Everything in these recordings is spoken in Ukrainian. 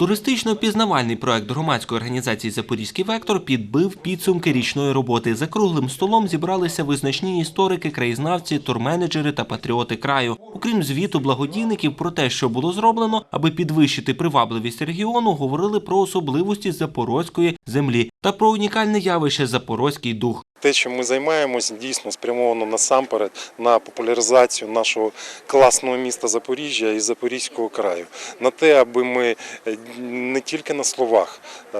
Туристично-пізнавальний проект громадської організації Запорізький вектор підбив підсумки річної роботи. За круглим столом зібралися визначні історики, краєзнавці, турменеджери та патріоти краю. Окрім звіту благодійників про те, що було зроблено, аби підвищити привабливість регіону, говорили про особливості запорозької землі та про унікальне явище Запорозький дух. Те, чим ми займаємось, дійсно спрямовано насамперед на популяризацію нашого класного міста Запоріжжя і Запорізького краю, на те, аби ми е, не тільки на словах, е,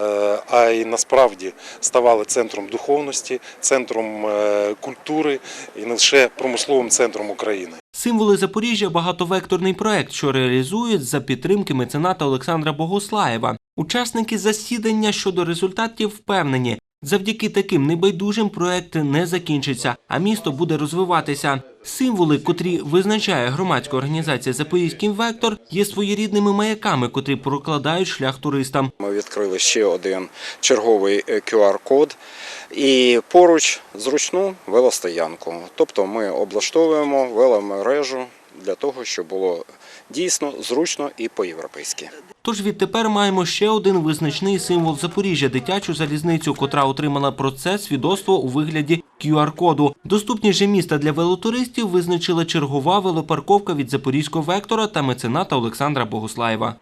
а й насправді ставали центром духовності, центром е, культури і не лише промисловим центром України. Символи Запоріжжя багатовекторний проект, що реалізують за підтримки мецената Олександра Богослаєва. Учасники засідання щодо результатів впевнені, завдяки таким небайдужим проект не закінчиться, а місто буде розвиватися. Символи, котрі визначає громадська організація Запорізький вектор, є своєрідними маяками, котрі прокладають шлях туристам. Ми відкрили ще один черговий е, QR-код і поруч зручну велостоянку. Тобто ми облаштовуємо веломережу для того, щоб було дійсно зручно і по-європейськи. Тож відтепер маємо ще один визначний символ Запоріжжя дитячу залізницю, котра отримала про це свідоцтво у вигляді QR-коду. Доступні же міста для велотуристів визначила чергова велопарковка від запорізького вектора та мецената Олександра Богослаєва.